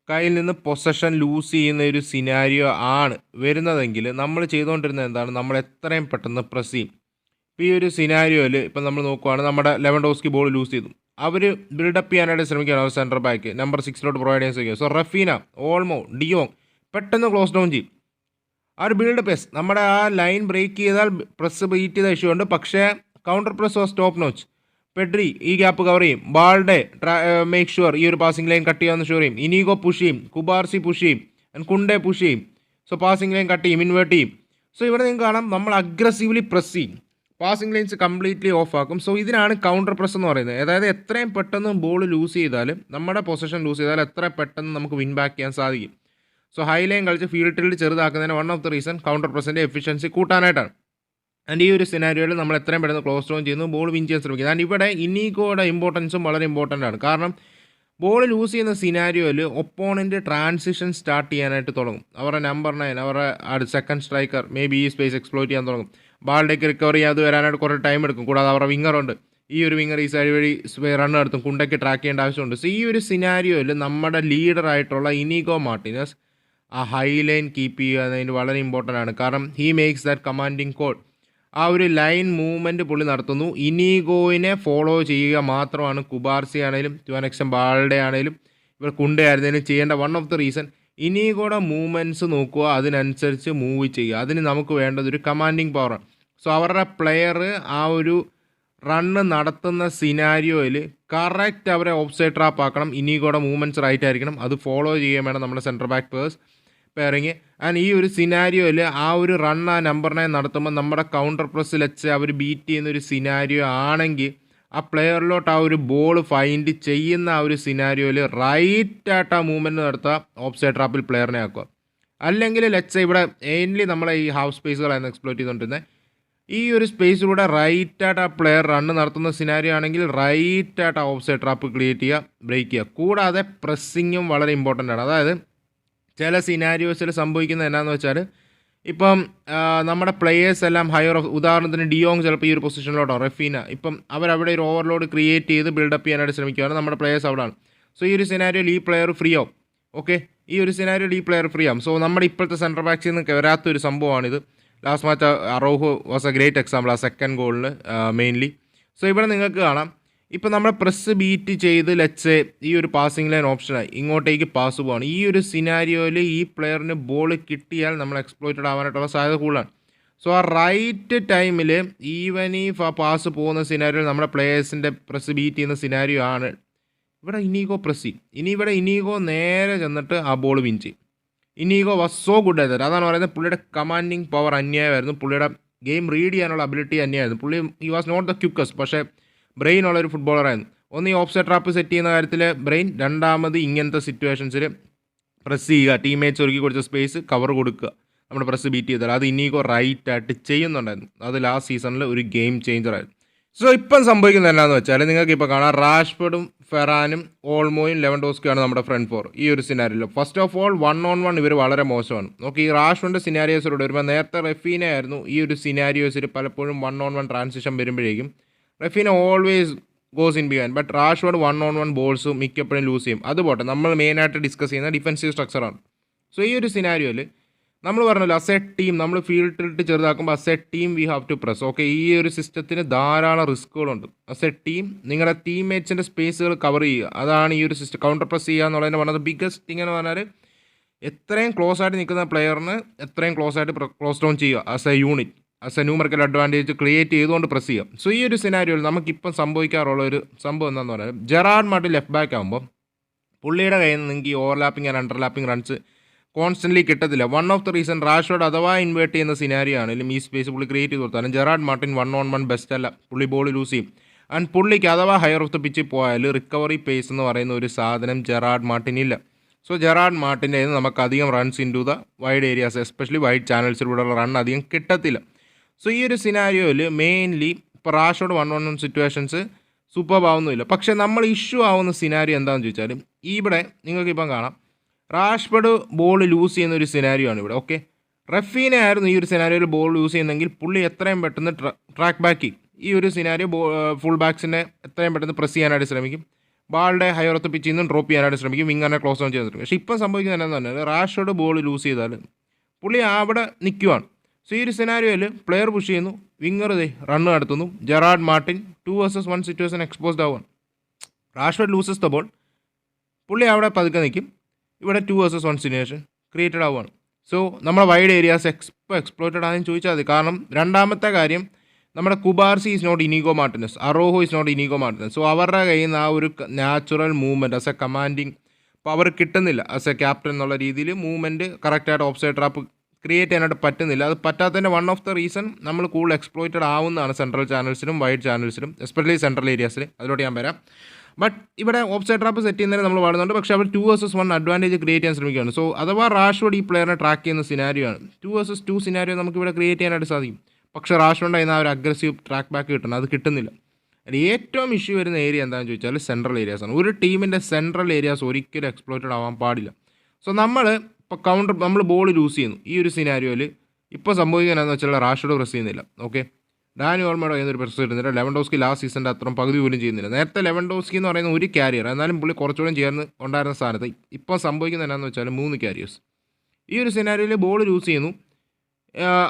Speaker 2: കയ്യിൽ നിന്ന് പൊസഷൻ ലൂസ് ചെയ്യുന്ന ഒരു സിനാരിയോ ആണ് വരുന്നതെങ്കിൽ നമ്മൾ ചെയ്തുകൊണ്ടിരുന്നത് എന്താണ്? നമ്മൾ എത്രയും പെട്ടെന്ന് പ്രസ് ചെയ്യും. ഇപ്പോൾ ഈ ഒരു സിനാരിയോയിൽ ഇപ്പം നമ്മൾ നോക്കുവാണ് നമ്മുടെ ലെവൻ ഡോസ്കി ബോൾ ലൂസ് ചെയ്തു. അവർ ബിൽഡപ്പ് ചെയ്യാനായിട്ട് ശ്രമിക്കുകയാണ് അവർ സെന്റർ ബാക്ക് നമ്പർ സിക്സിലോട്ട് പ്രൊവൈഡ് ചെയ്യാൻ ശ്രമിക്കുക so Raphinha Olmo de Jong പെട്ടെന്ന് ക്ലോസ് ഡൗൺ ചെയ്യും. ആ ഒരു ബിൽഡപ്പ് എസ് നമ്മുടെ ആ ലൈൻ ബ്രേക്ക് ചെയ്താൽ പ്രസ് ബീറ്റ് ചെയ്ത ഇഷ്യൂ ഉണ്ട്. പക്ഷേ കൗണ്ടർ പ്രസ് ഓ സ്റ്റോപ്പ് നോച്ച് പെഡ്രി ഈ ഗ്യാപ്പ് കവർ ചെയ്യും. ബാൾഡെ മേക്ക് ഷുവർ ഈ ഒരു പാസിംഗ് ലൈൻ കട്ട് ചെയ്യാമെന്ന് ഷുവർ ചെയ്യും. ഇനീഗോ പുഷ് ചെയ്യും. കുബാർസി പുഷ് ചെയ്യും. And കുണ്ടെ പുഷ് ചെയ്യും. സോ പാസിംഗ് ലൈൻ കട്ട് ചെയ്യും ഇൻവേർട്ട് ചെയ്യും. സോ ഇവിടെ നിങ്ങൾക്ക് കാണാം. നമ്മൾ അഗ്രസീവ്ലി പ്രസ് ചെയ്യും. പാസിംഗ് ലൈൻസ് കംപ്ലീറ്റ്ലി ഓഫ് ആക്കും. സോ ഇതിനാണ് കൗണ്ടർ പ്രസ് എന്ന് പറയുന്നത്. അതായത് എത്രയും പെട്ടെന്ന് ബോൾ ലൂസ് ചെയ്താലും നമ്മുടെ പൊസിഷൻ ലൂസ് ചെയ്താലും എത്ര പെട്ടെന്ന് നമുക്ക് വിൻ ബാക്ക് ചെയ്യാൻ സാധിക്കും. സോ ഹൈ ലൈൻ കളിച്ച് ഫീൽഡ് ഫീൽഡിൽ ചെറുതാക്കുന്നതിന് one of the reason counter പ്രസിന്റെ efficiency കൂട്ടാനായിട്ടാണ്. ആൻഡ് ഈ ഒരു സിനാരിയോയിൽ നമ്മൾ എത്രയും പെട്ടെന്ന് ക്ലോസ് ഡൗൺ ചെയ്യുന്നു ബോൾ വിൻ ചെയ്യാൻ ശ്രമിക്കുന്നത് ആൻഡ് ഇവിടെ ഇന്നീഗോയുടെ ഇമ്പോർട്ടൻസും വളരെ ഇമ്പോർട്ടന്റ് ആണ്. കാരണം ബോൾ ലൂസ് ചെയ്യുന്ന സിനാരിയോയിൽ ഒപ്പോണന്റ് ട്രാൻസിഷൻ സ്റ്റാർട്ട് ചെയ്യാനായിട്ട് തുടങ്ങും. അവരുടെ നമ്പർ നയൻ അവരുടെ സെക്കൻഡ് സ്ട്രൈക്കർ മേ ബി ഈ സ്പേസ് എക്സ്പ്ലോർ ചെയ്യാൻ തുടങ്ങും. ബാളിലേക്ക് റിക്കവർ ചെയ്യാൻ അത് വരാനായിട്ട് കുറേ ടൈം എടുക്കും. കൂടാതെ അവരുടെ വിങ്ങറുണ്ട് ഈ ഒരു വിങ്ങർ ഈ സൈഡ് വഴി റൺ നടത്തും. കുണ്ടയ്ക്ക് ട്രാക്ക് ചെയ്യേണ്ട ആവശ്യമുണ്ട്. സോ ഈ ഒരു സിനാരിയോയിൽ നമ്മുടെ ലീഡറായിട്ടുള്ള ഇനിഗോ മാർട്ടിനസ് ആ ഹൈ ലൈൻ കീപ്പ് ചെയ്യുക എന്നതിന് വളരെ ഇമ്പോർട്ടന്റ് ആണ്. കാരണം he makes that commanding code ആ ഒരു ലൈൻ മൂവ്മെന്റ് പുള്ളി നടത്തുന്നു. ഇനീഗോയിനെ ഫോളോ ചെയ്യുക മാത്രമാണ് കുബാർസി ആണെങ്കിലും ടു ബാളുടെ ആണെങ്കിലും ഇവർ കുണ്ടയായിരുന്നതിനും ചെയ്യേണ്ട വൺ ഓഫ് ദി റീസൺ ഇനീഗോയുടെ മൂവ്മെന്റ്സ് നോക്കുക. അതിനനുസരിച്ച് മൂവ് ചെയ്യുക. അതിന് നമുക്ക് വേണ്ടത് ഒരു കമാൻഡിങ് പവറാണ് സോ അവരുടെ പ്ലെയർ ആ ഒരു റണ്ണ് നടത്തുന്ന സിനാരിയോയിൽ കറക്റ്റ് അവരെ ഓഫ് സൈഡ് ട്രാപ്പ് ആക്കണം. ഇനി കൂടെ മൂവ്മെന്റ്സ് റൈറ്റ് ആയിരിക്കണം. അത് ഫോളോ ചെയ്യാൻ വേണം നമ്മുടെ centre back pairs pairing and ഈ ഒരു സിനാരിയോയിൽ ആ ഒരു റൺ ആ നമ്പറിനെ നടത്തുമ്പോൾ നമ്മുടെ കൗണ്ടർ പ്രസ്സിൽ വെച്ച് അവർ ബീറ്റ് ചെയ്യുന്ന ഒരു സിനാരിയോ ആണെങ്കിൽ ആ പ്ലെയറിലോട്ട് ആ ഒരു ബോൾ ഫൈൻഡ് ചെയ്യുന്ന ആ ഒരു സിനാരിയോയിൽ റൈറ്റ് ആയിട്ട് ആ മൂവ്മെന്റ് നടത്തുക ഓഫ് സൈഡ് ട്രാപ്പിൽ പ്ലെയറിനെ ആക്കുക. അല്ലെങ്കിൽ ലെറ്റ്സ് ഇവിടെ മെയിൻലി നമ്മളെ ഈ ഹൗസ് സ്പേസുകളായിരുന്നു എക്സ്പ്ലോർ ചെയ്തുകൊണ്ടിരുന്നത്. ഈ ഒരു സ്പേസിലൂടെ റൈറ്റ് ആയിട്ട് ആ പ്ലെയർ റണ്ണ് നടത്തുന്ന സിനാരിയോ ആണെങ്കിൽ റൈറ്റ് ആയിട്ട് ആ ഓഫ് സൈഡ് ട്രാപ്പ് ക്രിയേറ്റ് ചെയ്യുക ബ്രേക്ക് ചെയ്യുക. കൂടാതെ പ്രസ്സിങ്ങും വളരെ ഇമ്പോർട്ടന്റ് ആണ്. അതായത് ചില സിനാരിയോസിൽ സംഭവിക്കുന്നത് എന്നാന്ന് വെച്ചാൽ ഇപ്പം നമ്മുടെ പ്ലെയേഴ്സ് എല്ലാം ഹയർ ഓഫ് ഉദാഹരണത്തിന് ഡിയോങ് ചിലപ്പോൾ ഈ ഒരു പൊസിഷനിലോട്ടോ റഫീന ഇപ്പം അവരവിടെ ഒരു ഓവർലോഡ് ക്രിയേറ്റ് ചെയ്ത് ബിൽഡപ്പ് ചെയ്യാനായിട്ട് ശ്രമിക്കുകയാണ്. നമ്മുടെ പ്ലെയേഴ്സ് അവിടെയാണ് സോ ഈ ഒരു സിനാരിയോയിൽ ഈ പ്ലെയർ ഫ്രീ ആവും. ഓക്കെ ഈ ഒരു സിനാരിയോയിൽ ഈ പ്ലെയർ ഫ്രീ ആവും. സോ നമ്മുടെ ഇപ്പോഴത്തെ സെന്റർ ബാക്സിൽ നിന്ന് വരാത്തൊരു സംഭവമാണിത്. Last match Araujo was a great example ആ സെക്കൻഡ് ഗോളിന് മെയിൻലി സോ ഇവിടെ നിങ്ങൾക്ക് കാണാം. ഇപ്പം നമ്മുടെ പ്രസ് ബീറ്റ് ചെയ്ത് ലെറ്റ്സ് ഈ ഒരു പാസിംഗ് ലൈൻ ഓപ്ഷനായി ഇങ്ങോട്ടേക്ക് പാസ് പോവാണ്. ഈ ഒരു സിനാരിയോയിൽ ഈ പ്ലെയറിന് ബോൾ കിട്ടിയാൽ നമ്മൾ എക്സ്പ്ലോയിറ്റഡ് ആവാനായിട്ടുള്ള സാധ്യത കൂടുതലാണ്. സോ ആ റൈറ്റ് ടൈമിൽ ഈവൻ ഈ പാസ് പോകുന്ന സിനാരിയോ നമ്മുടെ പ്ലേയേഴ്സിന്റെ പ്രസ് ബീറ്റ് ചെയ്യുന്ന സിനാരിയോ ആണ്. ഇവിടെ ഇനീഗോ പ്രസ് ചെയ്യും. ഇനി ഇവിടെ ഇനീഗോ നേരെ ചെന്നിട്ട് ആ ബോൾ വിൻ ചെയ്യും. ഇനീഗോ വാസ് സോ ഗുഡ് ആയിരുന്നു അതാണ് പറയുന്നത് പുള്ളിയുടെ കമാൻഡിങ് പവർ അന്യായമായിരുന്നു. പുള്ളിയുടെ ഗെയിം റീഡ് ചെയ്യാനുള്ള അബിലിറ്റി അന്യായിരുന്നു പുള്ളി he was not the quickest പക്ഷേ ബ്രെയിൻ ഉള്ള ഒരു ഫുട്ബോളറായിരുന്നു ഒന്ന് ഈ ഓഫ്സൈഡ് ട്രാപ്പ് സെറ്റ് ചെയ്യുന്ന കാര്യത്തിൽ ബ്രെയിൻ രണ്ടാമത് ഇങ്ങനത്തെ സിറ്റുവേഷൻസിൽ പ്രസ് ചെയ്യുക. ടീമേറ്റ്സ് ഒരുക്കി കൊടുത്ത സ്പേസ് കവർ കൊടുക്കുക. നമ്മുടെ പ്രസ് ബീറ്റ് ചെയ്താൽ. അത് റൈറ്റ് ആയിട്ട് ചെയ്യുന്നുണ്ടായിരുന്നു. അത് ലാസ്റ്റ് സീസണിൽ ഒരു ഗെയിം ചേഞ്ചറായിരുന്നു സോ ഇപ്പം സംഭവിക്കുന്നത് എന്നാന്ന് വെച്ചാൽ നിങ്ങൾക്ക് ഇപ്പോൾ കാണാം റാഷ്ഫോർഡും ഫെറാനും ഓൾമോയും ലെവൻ ഡോസ്കുമാണ് നമ്മുടെ ഫ്രണ്ട് ഫോർ ഈ ഒരു സിനാരിയിൽ first of all one on one ഇവർ വളരെ മോശമാണ്. നോക്കി ഈ റാഷ്ഫോർഡിന്റെ സിനാരിയോസിലൂടെ വരുമ്പോൾ നേരത്തെ റെഫീനെ ആയിരുന്നു ഈ ഒരു സിനാരിയോസിൽ പലപ്പോഴും വൺ ഓൺ വൺ ട്രാൻസിഷൻ വരുമ്പോഴേക്കും. Raphinha always goes in behind but Rashford one on one balls മിക്കപ്പോഴും ലൂസ് ചെയ്യും. അതുപോട്ടെ നമ്മൾ മെയിനായിട്ട് ഡിസ്കസ് ചെയ്യുന്ന ഡിഫൻസീവ് സ്ട്രക്ചറാണ് സോ ഈ ഒരു സിനാരിയോയിൽ നമ്മൾ പറഞ്ഞല്ലോ അസെറ്റ് ടീം നമ്മൾ ഫീൽഡിലിട്ട് ചെറുതാക്കുമ്പോൾ as a team we have to press okay ഈ ഒരു സിസ്റ്റത്തിന് ധാരാളം റിസ്ക്കുകളുണ്ട് അസെറ്റ് ടീം നിങ്ങളുടെ ടീം മേറ്റ്സിന്റെ സ്പേസുകൾ കവർ ചെയ്യുക. അതാണ് ഈ ഒരു സിസ്റ്റം കൗണ്ടർ പ്രസ് ചെയ്യുക എന്നുള്ളതിന് പറഞ്ഞത് ബിഗ്ഗസ്റ്റ് തിങ് എന്ന് പറഞ്ഞാൽ എത്രയും ക്ലോസ് ആയിട്ട് നിൽക്കുന്ന പ്ലെയറിന് എത്രയും ക്ലോസ് ആയിട്ട് ക്ലോസ് ഡൗൺ ചെയ്യുക as a unit as a numerical advantage create ചെയ്തുകൊണ്ട് പ്രസ് ചെയ്യുക. സോ ഈ ഒരു സിനാരിയോയിൽ നമുക്കിപ്പം സംഭവിക്കാറുള്ള ഒരു സംഭവം എന്താണെന്ന് പറഞ്ഞാൽ ജെറാഡ് മാർട്ടിൻ ലെഫ്റ്റ് ബാക്ക് ആകുമ്പോൾ പുള്ളിയുടെ കയ്യിൽ നിന്ന് നിങ്ങൾക്ക് ഈ overlapping and underlapping runs constantly കിട്ടത്തില്ല. One of the reason Rashford അഥവാ ഇൻവേർട്ട് ചെയ്യുന്ന സിനാരിയോ ആണെങ്കിലും ഈ സ്പേസ് പുള്ളി ക്രിയേറ്റ് ചെയ്ത് കൊടുത്താലും Gerard Martin one on one best അല്ല. പുള്ളി ബോൾ ലൂസ് ചെയ്യും. ആൻഡ് പുള്ളിക്ക് അഥവാ ഹയർ ഓഫ് ദ പിച്ചിൽ പോയാൽ റിക്കവറി പേസ് എന്ന് പറയുന്ന ഒരു സാധനം ജെറാഡ് മാർട്ടിനില്ല സോ ജെറാഡ് മാർട്ടിന്റെ നമുക്ക് അധികം runs into the wide areas especially wide ചാനൽസിലൂടെയുള്ള run അധികം കിട്ടത്തില്ല. സോ ഈ ഒരു സിനാരിയോയിൽ മെയിൻലി ഇപ്പോൾ Rashford one one one situations super ആവുന്നുമില്ല. പക്ഷേ നമ്മൾ ഇഷ്യൂ ആവുന്ന സിനാരി എന്താണെന്ന് ചോദിച്ചാൽ ഇവിടെ നിങ്ങൾക്കിപ്പം കാണാം. റാഷ്ബഡ് ബോൾ ലൂസ് ചെയ്യുന്ന ഒരു സിനാരിയോ ആണ് ഇവിടെ ഓക്കെ റഫീനെ ആയിരുന്നു ഈ ഒരു സിനാരിയോയിൽ ബോൾ ലൂസ് ചെയ്യുന്നെങ്കിൽ പുള്ളി എത്രയും പെട്ടെന്ന് ട്രാക്ക് ബാക്കി ഈ ഒരു സിനാരിയോ ബോ ഫുൾ ബാക്സിനെ എത്രയും പെട്ടെന്ന് പ്രസ് ചെയ്യാനായിട്ട് ശ്രമിക്കും. ബാളുടെ ഹയറത്ത് പിച്ചിൽ നിന്നും ഡ്രോപ്പ് ചെയ്യാനായിട്ട് ശ്രമിക്കും. വിങ്ങനെ ക്ലോസ് ഓൺ ചെയ്യാൻ ശ്രമിക്കും പക്ഷേ ഇപ്പം സംഭവിക്കുന്നത് എന്താണെന്ന് പറഞ്ഞാൽ റാഷോട് ബോൾ ലൂസ് ചെയ്താൽ പുള്ളി അവിടെ നിൽക്കുവാണ് സോ ഈ ഒരു സിനാരിയോയിൽ പ്ലെയർ പുഷ് ചെയ്യുന്നു. വിങ്ങർ റണ്ണ് നടത്തുന്നു. Gerard Martin two versus one situation exposed ആവുകയാണ് റാഷ്ഫോർഡ് ലൂസസ് ദ ബോൾ പുള്ളി അവിടെ പതുക്കെ നിൽക്കും ഇവിടെ two versus one situation created ആവുകയാണ് സോ നമ്മുടെ വൈഡ് ഏരിയാസ് എക്സ്പോ എക്സ്പ്ലോയിറ്റഡ് ആണെന്ന് ചോദിച്ചാൽ മതി. കാരണം രണ്ടാമത്തെ കാര്യം നമ്മുടെ Cubarsi is not Inigo Martinez Araujo is not Inigo Martinez so അവരുടെ കയ്യിൽ നിന്ന് ആ ഒരു natural movement as a commanding power കിട്ടുന്നില്ല. ആസ് എ ക്യാപ്റ്റൻ എന്നുള്ള രീതിയിൽ മൂവ്മെന്റ് കറക്റ്റായിട്ട് ഓഫ് സൈഡ് ട്രാപ്പ് ക്രിയേറ്റ് ചെയ്യാനായിട്ട് പറ്റുന്നില്ല. അത് പറ്റാത്തതിന്റെ വൺ ഓഫ് ദ റീസൺ നമ്മൾ കൂടുതൽ എക്സ്പ്ലോയിറ്റഡ് ആവുന്നതാണ് സെൻട്രൽ ചാനൽസിനും വൈഡ് ചാനൽസിനും എസ്പെഷ്യലി സെൻട്രൽ ഏരിയാസിൽ അതിലോട്ട് ഞാൻ വരാം. ബട്ട് ഇവിടെ ഓഫ് സൈഡ് ട്രാപ്പ് സെറ്റ് ചെയ്യുന്നതിന് നമ്മൾ പാടുന്നുണ്ട്. പക്ഷേ അവർ two versus one advantage create ചെയ്യാൻ ശ്രമിക്കുകയാണ്. സോ അഥവാ റാഷ്വോഡ് ഈ പ്ലെയറിനെ ട്രാക്ക് ചെയ്യുന്ന സിനാരിയോ ആണ്. ടു വേഴ്സസ് ടു സിനാരിയോ നമുക്ക് ഇവിടെ ക്രിയേറ്റ് ചെയ്യാനായിട്ട് സാധിക്കും. പക്ഷേ റാഷ്വോഡ് ആ ഒരു അഗ്രസീവ് ട്രാക്ക് ബാക്ക് കിട്ടണം. അത് കിട്ടുന്നില്ല. ഏറ്റവും ഇഷ്യൂ വരുന്ന ഏരിയ എന്താണെന്ന് ചോദിച്ചാൽ സെൻട്രൽ ഏരിയാസ് ആണ്. ഒരു ടീമിന്റെ സെൻട്രൽ ഏരിയാസ് ഒരിക്കലും എക്സ്പ്ലോറ്റഡ് ആവാൻ പാടില്ല. സോ നമ്മൾ ഇപ്പോൾ കൗണ്ടർ നമ്മൾ ബോൾ ലൂസ് ചെയ്യുന്നു. ഈ ഒരു സിനാരിയോയിൽ ഇപ്പോൾ സംഭവിക്കുന്നതെന്ന് വെച്ചാൽ റാഷോഡ് പ്രസ് ചെയ്യുന്നില്ല. ഓക്കെ ഡാനി ഓൾമയുടെ കയ്യിൽ ഒരു പ്രശ്നം ഇരുന്നില്ല ലെവൻഡോസ്കി ലാസ്റ്റ് സീസണിന്റെ അത്രയും പകുതി പോലും ചെയ്യുന്നില്ല. നേരത്തെ ലെവൻഡോസ്കി എന്ന് പറയുന്ന ഒരു ക്യാരിയർ എന്നാലും പുള്ളി കുറച്ചുകൂടെ ചേർന്ന് ഉണ്ടായിരുന്ന സ്ഥാനത്ത് ഇപ്പോൾ സംഭവിക്കുന്നത് എന്നാന്ന് വെച്ചാൽ മൂന്ന് ക്യാരിയേഴ്സ് ഈ ഒരു സിനാരിയോയിൽ ബോൾ യൂസ് ചെയ്യുന്നു.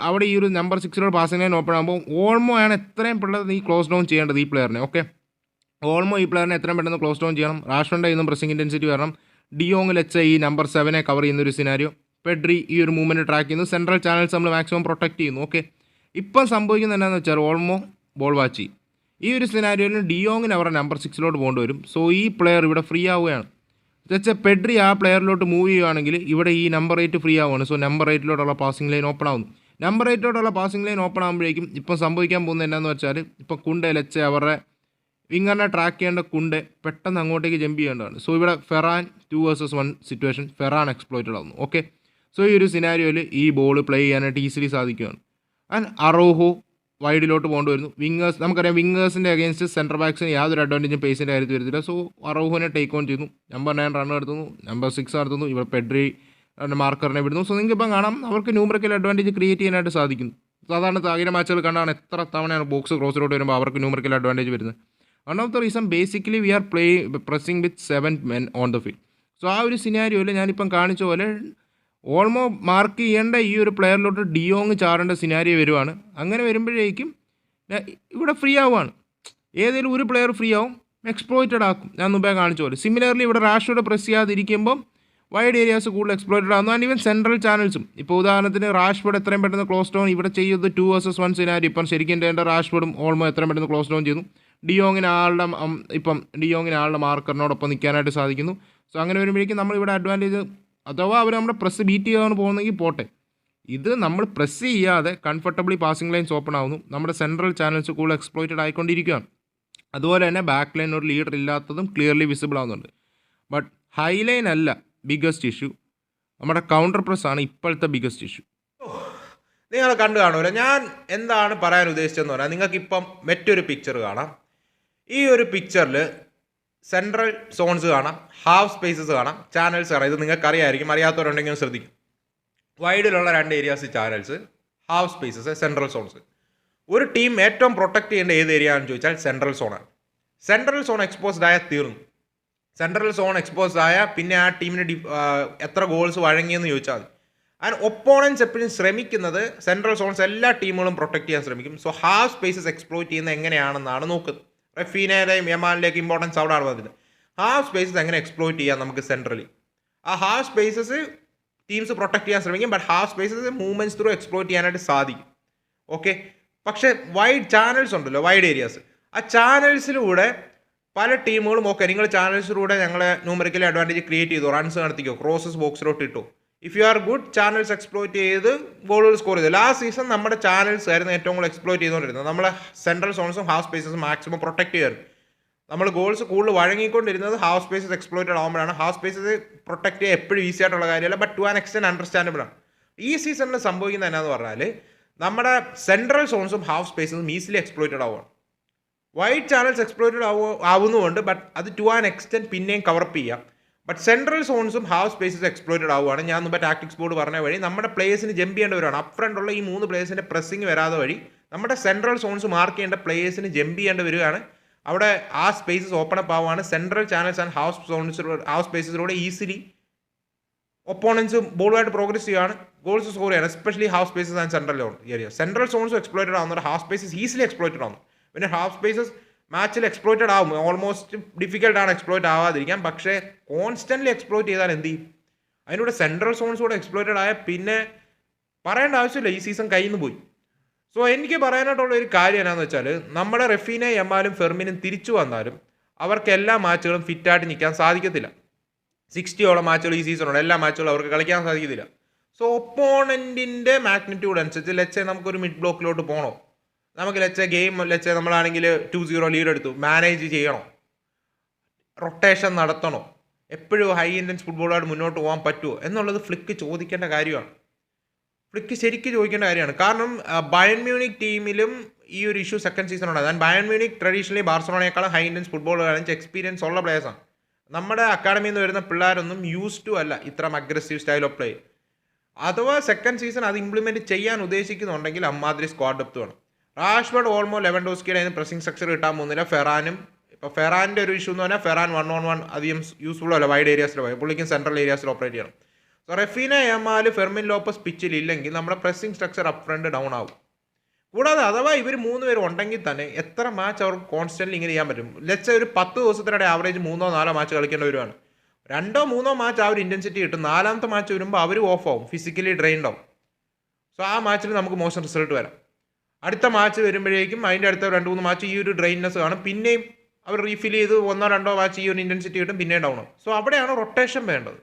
Speaker 2: അവിടെ ഈ ഒരു നമ്പർ സിക്സിലോട് പാസിംഗ് ലൈൻ ഓപ്പൺ ആകുമ്പോൾ ഓൾമോ ആണ് എത്രയും പെട്ടെന്ന് ഈ ക്ലോസ് ഡൗൺ ചെയ്യേണ്ടത് ഈ പ്ലെയറിനെ ഓക്കെ ഓൾമോ ഈ പ്ലെയറിനെ എത്രയും പെട്ടെന്ന് ക്ലോസ് ഡൗൺ ചെയ്യണം. റാഷ്വന്റെ ഇന്നും പ്രസിംഗ് ഇന്റൻസിറ്റി വരണം. ഡിയോങ് ലെച്ച ഈ നമ്പർ സെവനെ കവർ ചെയ്യുന്ന ഒരു സിനാരിയോ പെഡ്രി ഈ ഒരു മൂവ്മെന്റ് ട്രാക്ക് ചെയ്യുന്നു. സെൻട്രൽ ചാനൽസ് നമ്മൾ മാക്സിമം പ്രൊട്ടക്റ്റ് ചെയ്യുന്നു ഓക്കെ ഇപ്പം സംഭവിക്കുന്നത് എന്താണെന്ന് വെച്ചാൽ ഓൾമോ ബോൾ വാച്ച് ഈ ഒരു സിനാരിയോയിൽ ഡിയോങ്ങിന് അവരുടെ നമ്പർ സിക്സിലോട്ട് പോകേണ്ടി വരും. സോ ഈ പ്ലെയർ ഇവിടെ ഫ്രീ ആവുകയാണ്. വെച്ചാൽ പെഡ്രി ആ പ്ലെയറിലോട്ട് മൂവ് ചെയ്യുകയാണെങ്കിൽ ഇവിടെ ഈ നമ്പർ എയ്റ്റ് ഫ്രീ ആവുകയാണ്. സോ നമ്പർ എയ്റ്റിലോട്ടുള്ള പാസിംഗ് ലൈൻ ഓപ്പൺ ആവുന്നു. നമ്പർ എയ്റ്റിലോട്ടുള്ള പാസിംഗ് ലൈൻ ഓപ്പൺ ആകുമ്പോഴേക്കും ഇപ്പം സംഭവിക്കാൻ പോകുന്നത് എന്താണെന്ന് വെച്ചാൽ ഇപ്പം കുണ്ട ലച്ച അവരുടെ വിങ്ങറിനെ ട്രാക്ക് ചെയ്യേണ്ട കുണ്ട് പെട്ടെന്ന് അങ്ങോട്ടേക്ക് ജമ്പ് ചെയ്യേണ്ടതാണ്. സോ ഇവിടെ Ferran two versus one situation Ferran exploited ആവുന്നു. ഓക്കെ സോ ഈ ഒരു സിനാരിയോയിൽ ഈ ബോൾ പ്ലേ ചെയ്യാനായിട്ട് ഈസിലി സാധിക്കുകയാണ്. ആൻഡ് അറോഹു വൈഡിലോട്ട് പോകേണ്ടി വരുന്നു വിങ്ങേഴ്സ് നമുക്കറിയാം വിങ്ങേഴ്സിന്റെ അഗേൻസ്റ്റ് സെന്റർ ബാക്സിന് യാതൊരു അഡ്വാന്റേജും പേസിന്റെ കാര്യത്തിൽ വരുന്നില്ല. സോ അറോഹുവിനെ ടേക്ക് ഓൺ ചെയ്യുന്നു. നമ്പർ നയൻ റൺ എടുത്തുന്നു നമ്പർ സിക്സ് നടത്തുന്നു. ഇവിടെ പെഡ്രി മാർക്കറിനെ വിടുന്നു. സോ നിങ്ങൾക്ക് ഇപ്പം കാണാം അവർക്ക് ന്യൂമറിക്കൽ അഡ്വാന്റേജ് ക്രിയേറ്റ് ചെയ്യാനായിട്ട് സാധിക്കുന്നു. സാധാരണ താകിര മാച്ചുകൾ കണ്ടാണ് എത്ര തവണയാണ് ബോക്സ് ക്രോസിലോട്ട് വരുമ്പോൾ അവർക്ക് ന്യൂമറിക്കൽ അഡ്വാന്റേജ് വരുന്നത്. One of the reason basically we are play pressing with seven men on the field so ആ ഒരു സിനാരിയോയിൽ ഞാനിപ്പം കാണിച്ച പോലെ ഓൾമോ മാർക്ക് ചെയ്യേണ്ട ഈ ഒരു പ്ലെയറിലോട്ട് ഡിയോങ് ചാടേണ്ട സിനാരിയോ വരുവാണ്. അങ്ങനെ വരുമ്പോഴേക്കും ഇവിടെ ഫ്രീ ആവുകയാണ് ഏതെങ്കിലും ഒരു പ്ലെയർ ഫ്രീ ആവും എക്സ്പ്ലോയിറ്റഡ് ആക്കും. ഞാൻ മുമ്പേ കാണിച്ച പോലെ. സിമിലർലി ഇവിടെ റാഷോടെ പ്രസ് ചെയ്യാതിരിക്കുമ്പം വൈഡ് ഏരിയാസ് കൂടുതൽ എക്സ്പ്ലോയിറ്റഡ് ആകുന്നു ആൻഡ് ഈവൻ സെൻട്രൽ ചാനൽസും ഇപ്പോൾ ഉദാഹരണത്തിന് റാഷ്ഫോർഡ് എത്രയും പെട്ടെന്ന് ക്ലോസ് ഡൗൺ ഇവിടെ ചെയ്യുന്നത് ടു വേഴ്സസ് വൺ സിനാരി ഇപ്പം ശരിക്കും എന്റെ റാഷ്ഫോർഡും ഓൾമോ എത്രയും പെട്ടെന്ന് ക്ലോസ് ഡൗൺ ചെയ്യുന്നു. ഡിയോങ്ങിന് ആളുടെ ഇപ്പം ഡിയോങ്ങിന് ആളുടെ മാർക്കറിനോടൊപ്പം നിൽക്കാനായിട്ട് സാധിക്കുന്നു. സോ അങ്ങനെ വരുമ്പോഴേക്കും നമ്മൾ ഇവിടെ അഡ്വാന്റേജ് അഥവാ അവർ നമ്മുടെ പ്രസ് ബീറ്റ് ചെയ്യാൻ പോകുന്നെങ്കിൽ പോട്ടെ. ഇത് നമ്മൾ പ്രസ് ചെയ്യാതെ കംഫർട്ടബിളി പാസിംഗ് ലൈൻസ് ഓപ്പൺ ആവുന്നു. നമ്മുടെ സെൻട്രൽ ചാനൽസ് കൂടുതൽ എക്സ്പ്ലോയിറ്റഡ് ആയിക്കൊണ്ടിരിക്കുകയാണ്. അതുപോലെ തന്നെ ബാക്ക് ലൈൻ ഒരു ലീഡർ ഇല്ലാത്തതും ക്ലിയർലി വിസിബിൾ ആവുന്നുണ്ട്. ബട്ട് ഹൈ ലൈൻ അല്ല ബിഗ്ഗസ്റ്റ് ഇഷ്യൂ നമ്മുടെ കൗണ്ടർ പ്രസ് ആണ് ഇപ്പോഴത്തെ ബിഗ്ഗസ്റ്റ് ഇഷ്യൂ
Speaker 1: നിങ്ങൾ കണ്ടു കാണുമല്ലോ. ഞാൻ എന്താണ് പറയാൻ ഉദ്ദേശിച്ചതെന്ന് പറഞ്ഞാൽ നിങ്ങൾക്ക് ഇപ്പം മറ്റൊരു പിക്ചർ കാണാം. ഈ ഒരു പിക്ചറിൽ സെൻട്രൽ സോൺസ് കാണാം ഹാഫ് സ്പേസസ് കാണാം ചാനൽസ് കാണാം. ഇത് നിങ്ങൾക്ക് അറിയായിരിക്കും അറിയാത്തവരുണ്ടെങ്കിലും ശ്രദ്ധിക്കും. വൈഡിലുള്ള രണ്ട് areas channels half spaces central zones ഒരു ടീം ഏറ്റവും പ്രൊട്ടക്ട് ചെയ്യേണ്ട ഏത് ഏരിയ എന്ന് ചോദിച്ചാൽ സെൻട്രൽ സോണാണ് സെൻട്രൽ സോൺ എക്സ്പോസ്ഡ് ആയാൽ തീർന്നു. സെൻട്രൽ സോൺ എക്സ്പോസ്ഡ് ആയ പിന്നെ ആ ടീമിന് ഡി എത്ര ഗോൾസ് വഴങ്ങിയെന്ന് ചോദിച്ചാൽ മതി. ആൻഡ് ഒപ്പോണൻസ് എപ്പോഴും ശ്രമിക്കുന്നത് സെൻട്രൽ സോൺസ് എല്ലാ ടീമുകളും പ്രൊട്ടക്ട് ചെയ്യാൻ ശ്രമിക്കും. സോ ഹാഫ് സ്പേസസ് എക്സ്പ്ലോയിറ്റ് ചെയ്യുന്നത് എങ്ങനെയാണെന്നാണ് നോക്കുന്നത്. റഫീനയുടെയും യമാനിലേക്ക് ഇമ്പോർട്ടൻസ് അവിടെ ആണ് ഹാഫ് സ്പേസസ് എങ്ങനെ എക്സ്പ്ലോയിറ്റ് ചെയ്യാം നമുക്ക് സെൻട്രലി ആ ഹാഫ് സ്പേസസ് ടീംസ് പ്രൊട്ടക്ട് ചെയ്യാൻ ശ്രമിക്കും but half spaces movements through exploit ചെയ്യാനായിട്ട് സാധിക്കും. ഓക്കെ പക്ഷേ വൈഡ് ചാനൽസ് ഉണ്ടല്ലോ വൈഡ് ഏരിയാസ് ആ ചാനൽസിലൂടെ പല ടീമുകളും ഓക്കെ നിങ്ങൾ ചാനൽസിലൂടെ ഞങ്ങളെ ന്യൂമറിക്കലി അഡ്വാന്റേജ് ക്രിയേറ്റ് ചെയ്തു റൺസ് നടത്തിക്കോ ക്രോസസ് ബോക്സിലോട്ട് ഇട്ടു? If you are good channels exploit ചെയ്ത് ഗോളുകൾ സ്കോർ ചെയ്തു. ലാസ്റ്റ് സീസൺ നമ്മുടെ ചാനൽസ് ആയിരുന്നു ഏറ്റവും കൂടുതൽ എക്സ്പ്ലോയിറ്റ് ചെയ്തുകൊണ്ടിരുന്നത്. നമ്മളെ സെൻട്രൽ സോൺസും ഹാഫ് സ്പേസസും മാക്സിമം പ്രൊട്ടക്ട് ചെയ്യുന്നു നമ്മൾ ഗോൾസ് കൂടുതൽ വഴങ്ങിക്കൊണ്ടിരുന്നത് ഹാഫ് സ്പേസസ് എക്സ്പ്ലോയിറ്റഡ് ആകുമ്പോഴാണ് ഹാഫ് സ്പേസസ് പ്രൊട്ടക്ട് ചെയ്യുക എപ്പോഴും ഈസി ആയിട്ടുള്ള കാര്യമല്ല but to an extent understandable ആണ്. ഈ സീസണിൽ സംഭവിക്കുന്നത് എന്നാന്ന് പറഞ്ഞാൽ നമ്മുടെ സെൻട്രൽ സോൺസും ഹാഫ് സ്പേസസും ഈസിലി എക്സ്പ്ലോയിറ്റഡ് ആവുകയാണ് വൈറ്റ് ചാനൽസ് എക്സ്പ്ലോയിറ്റഡ് ആവുക ആവുന്നുമുണ്ട് ബട്ട് അത് ടു ആൻ എക്സ്റ്റെൻഡ് പിന്നെയും കവറപ്പ് ചെയ്യാം. ബട്ട് സെൻട്രൽ സോൺസും ഹാഫ് സ്പേസസ് എക്സ്പ്ലോയിറ്റഡ് ആവുകയാണ് ഞാൻ മുമ്പ് ടാക്ടിക്സ് ബോർഡ് പറഞ്ഞ വഴി നമ്മുടെ പ്ലേയേഴ്സിന് ജമ്പ് ചെയ്യേണ്ടവരാണ്. അപ്പ് ഫ്രണ്ടുള്ള ഈ മൂന്ന് പ്ലേയേഴ്സിന്റെ പ്രസ്സിങ് വരാതെ വഴി നമ്മുടെ സെൻട്രൽ സോൺസ് മാർക്ക് ചെയ്യേണ്ട പ്ലേയേഴ്സിന് ജമ്പ് ചെയ്യേണ്ടി വരികയാണ്. അവിടെ ആ സ്പേസസ് ഓപ്പൺ അപ്പ് ആവുകയാണ് central channels and half zones half സ്പേസസിലൂടെ easily opponents ബോളുമായിട്ട് പ്രോഗ്രസ് ചെയ്യുകയാണ് ഗോൾസ് സ്കോർ ചെയ്യാണ്. Especially half spaces and central area central സോൺസും exploited ആവുന്നുണ്ട്. ഹാഫ് സ്പേസസ് ഈസിലി എക്സ്പ്ലോയിറ്റഡ് ആവുന്നു. പിന്നെ ഹാഫ് സ്പേസസ് മാച്ചിൽ എക്സ്പ്ലോയിറ്റഡ് ആവും. ഓൾമോസ്റ്റ് ഡിഫിക്കൽട്ട് ആണ് എക്സ്പ്ലോയിറ്റ് ആവാതിരിക്കാൻ. പക്ഷേ കോൺസ്റ്റന്റ്ലി എക്സ്പ്ലോയിറ്റ് ചെയ്താൽ എന്ത് ചെയ്യും? അതിനൂടെ സെൻട്രൽ സോൺസ് കൂടെ എക്സ്പ്ലോയിറ്റഡ് ആയ പിന്നെ പറയേണ്ട ആവശ്യമില്ല. ഈ സീസൺ കയ്യിൽ പോയി. സോ എനിക്ക് പറയാനായിട്ടുള്ള ഒരു കാര്യം എന്നാന്ന് വെച്ചാൽ നമ്മുടെ റെഫീനെ എമ്മാലും ഫെർമിനും തിരിച്ചു വന്നാലും അവർക്ക് എല്ലാ മാച്ചുകളും ഫിറ്റായിട്ട് നിൽക്കാൻ സാധിക്കത്തില്ല. സിക്സ്റ്റിയോളം മാച്ചുകൾ ഈ സീസണുണ്ട് എല്ലാ മാച്ചുകളും അവർക്ക് കളിക്കാൻ സാധിക്കത്തില്ല. സോ ഒപ്പോണന്റിന്റെ മാഗ്നിറ്റ്യൂഡ് അനുസരിച്ച് ലെച്ചെ നമുക്കൊരു മിഡ് ബ്ലോക്കിലോട്ട് പോകണോ? നമുക്ക് ലെച്ച ഗെയിം ലെച്ച നമ്മളാണെങ്കിൽ ടു സീറോ ലീഡ് എടുത്തു. മാനേജ് ചെയ്യണോ? റൊട്ടേഷൻ നടത്തണോ? എപ്പോഴും ഹൈ ഇന്റൻസ് ഫുട്ബോളായിട്ട് മുന്നോട്ട് പോകാൻ പറ്റുമോ എന്നുള്ളത് ഫ്ലിക്ക് ചോദിക്കേണ്ട കാര്യമാണ്. ഫ്ലിക്ക് ശരിക്കും ചോദിക്കേണ്ട കാര്യമാണ്. കാരണം ബയൺ മ്യൂണിക് ടീമിലും ഈ ഒരു ഇഷ്യൂ സെക്കൻഡ് സീസൺ ഉണ്ട് ഞാൻ ബയൺ മ്യൂണിക് ട്രഡീഷണലി ബാർസലോണയേക്കാളും ഹൈ ഇന്റൻസ് ഫുട്ബോൾ കളിച്ച് എക്സ്പീരിയൻസ് ഉള്ള പ്ലേയേഴ്സാണ് നമ്മുടെ അക്കാഡമിയിൽ നിന്ന് വരുന്ന പിള്ളേരൊന്നും യൂസ് ടു അല്ല ഇത്ര അഗ്രസീവ് സ്റ്റൈൽ ഓഫ് പ്ലേ അഥവാ സെക്കൻഡ് സീസൺ അത് ഇംപ്ലിമെന്റ് ചെയ്യാൻ ഉദ്ദേശിക്കുന്നുണ്ടെങ്കിൽ അമ്മാതിരി സ്ക്വാഡ് ഡെപ്ത് വേണം. റാഷ്ബർഡ് ഓൾമോ ലെവൻഡോസ്കിയുടെ അതിന് പ്രസിംഗ് സ്ട്രക്ചർ കിട്ടാൻ പോകുന്നില്ല. ഫെറാനും ഇപ്പോൾ ഫെറാന്റെ ഒരു ഇഷ്യൂ എന്ന് പറഞ്ഞാൽ ഫെറാൻ വൺ ഓൺ വൺ അധികം യൂസ്ഫുൾ അല്ല വൈഡ് ഏരിയാസിൽ പോയി പുള്ളിക്കും സെൻട്രൽ ഏരിയാസിൽ ഓപ്പറേറ്റ് ചെയ്യണം. So Raphinha Yamal Fermin Lopez പിച്ചിൽ ഇല്ലെങ്കിൽ നമ്മുടെ pressing structure up front down ആവും. കൂടാതെ അഥവാ ഇവർ മൂന്ന് പേര് ഉണ്ടെങ്കിൽ തന്നെ എത്ര മാച്ച് അവർക്ക് കോൺസ്റ്റന്റ് ഇങ്ങനെ ചെയ്യാൻ പറ്റും? ലെച്ച ഒരു പത്ത് ദിവസത്തിനിടെ ആവറേജ് മൂന്നോ നാലോ മാച്ച് കളിക്കേണ്ടി കളിക്കേണ്ടവരുമാണ് രണ്ടോ മൂന്നോ മാച്ച് ആ ഒരു ഇന്റൻസിറ്റി കിട്ടും. നാലാമത്തെ മാച്ച് വരുമ്പോൾ അവർ ഓഫ് ആവും. ഫിസിക്കലി ഡ്രെയിൻഡ് ആവും. സോ ആ മാച്ചിൽ നമുക്ക് മോശം റിസൾട്ട് വരാം. അടുത്ത മാച്ച് വരുമ്പോഴേക്കും അതിന്റെ അടുത്ത രണ്ട് മൂന്ന് മാച്ച് ഈ ഒരു ഡ്രെയിൻനെസ് കാണും. പിന്നെയും അവർ റീഫിൽ ചെയ്ത് ഒന്നോ രണ്ടോ മാച്ച് ഈ ഒരു ഇന്റൻസിറ്റി കിട്ടും പിന്നെ ഡൗൺ ആവും. സോ അവിടെയാണ് റൊട്ടേഷൻ വേണ്ടത്.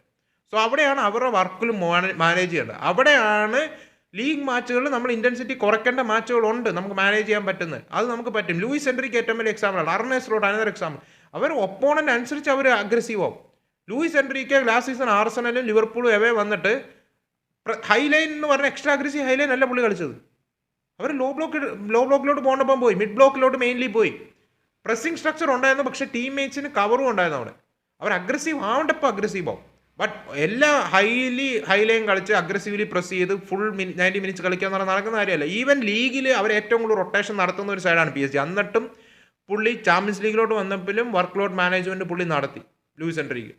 Speaker 1: സോ അവിടെയാണ് അവരുടെ വർക്കിൽ മാനേജ് ചെയ്യേണ്ടത്. അവിടെയാണ് ലീഗ് മാച്ചുകളിൽ നമ്മൾ ഇന്റൻസിറ്റി കുറയ്ക്കേണ്ട മാച്ചുകളുണ്ട് നമുക്ക് മാനേജ് ചെയ്യാൻ പറ്റുന്നത്. അത് നമുക്ക് പറ്റും. ലൂയിസ് എൻട്രിക്ക് ഏറ്റവും വലിയ എക്സാമ്പിളാണ് അർണേസ് റോഡ് അനദർ എക്സാമ്പിൾ അവർ ഒപ്പോണന്റ് അനുസരിച്ച് അവർ അഗ്രസീവ് ആവും. ലൂയിസ് എൻട്രിക്ക് ലാസ്റ്റ് സീസൺ ആർസണലും ലിവർപൂളും എവേ വന്നിട്ട് ഹൈലൈൻ എന്ന് പറഞ്ഞ എക്സ്ട്രാ അഗ്രസീവ് ഹൈലൈൻ അല്ല പുള്ളി കളിച്ചത്. അവർ ലോ ബ്ലോക്ക് ലോ ബ്ലോക്കിലോട്ട് പോകണ്ടപ്പം പോയി മിഡ് ബ്ലോക്കിലോട്ട് മെയിൻലി പോയി. പ്രസ്സിംഗ് സ്ട്രക്ചർ ഉണ്ടായിരുന്നു പക്ഷേ ടീംമേറ്റ്സിന് കവറും ഉണ്ടായിരുന്നു അവിടെ. അവർ അഗ്രസീവ് ആവേണ്ടപ്പോൾ അഗ്രസീവ് ആവും. ബട്ട് എല്ലാ ഹൈലി ഹൈലൈൻ കളിച്ച് അഗ്രസീവ്ലി പ്രസ് ചെയ്ത് ഫുൾ മിനി നയന്റി മിനിറ്റ്സ് കളിക്കുക എന്ന് പറഞ്ഞാൽ നടക്കുന്ന കാര്യമല്ല. ഈവൻ ലീഗിൽ അവർ ഏറ്റവും കൂടുതൽ റൊട്ടേഷൻ നടത്തുന്ന ഒരു സൈഡാണ് പി എസ് ജി എന്നിട്ടും പുള്ളി ചാമ്പ്യൻസ് ലീഗിലോട്ട് വന്നപ്പോഴും വർക്ക് ലോഡ് മാനേജ്മെന്റ് പുള്ളി നടത്തി ലൂസ് എൻട്രിക്ക്.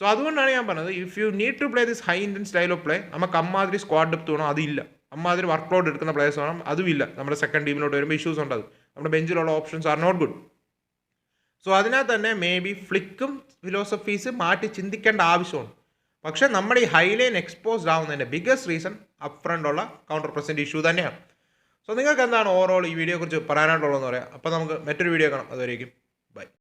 Speaker 1: സോ അതുകൊണ്ടാണ് ഞാൻ പറഞ്ഞത് if you need to play this high intense style of play നമുക്ക് അമ്മാതിരി സ്ക്വാഡ് ഡെപ്ത് വേണം അതില്ല. അമ്മാതിരി വർക്ക് ലോഡ് എടുക്കുന്ന പ്ലേയേഴ്സ് വേണം അതുമില്ല നമ്മുടെ സെക്കൻഡ് ടീമിലോട്ട് വരുമ്പോൾ ഇഷ്യൂസ് ഉണ്ട് അത്. നമ്മുടെ ബെഞ്ചിലുള്ള options are not good so അതിനാൽ തന്നെ മേ ബി ഫ്ലിക്കും ഫിലോസഫീസ് മാറ്റി ചിന്തിക്കേണ്ട ആവശ്യമുണ്ട്. പക്ഷേ നമ്മുടെ ഈ ഹൈലൈൻ എക്സ്പോസ്ഡ് ആവുന്നതിന്റെ ബിഗ്ഗസ്റ്റ് റീസൺ അപ്പ് ഫ്രണ്ടുള്ള കൗണ്ടർ പ്രസന്റ് ഇഷ്യൂ തന്നെയാണ്. സോ നിങ്ങൾക്ക് എന്താണ് ഓവറോൾ ഈ വീഡിയോയെക്കുറിച്ച് പറയാനായിട്ടുള്ളതെന്ന് പറയാം. അപ്പോൾ നമുക്ക് മറ്റൊരു വീഡിയോ കാണാം. അതുവരേക്കും.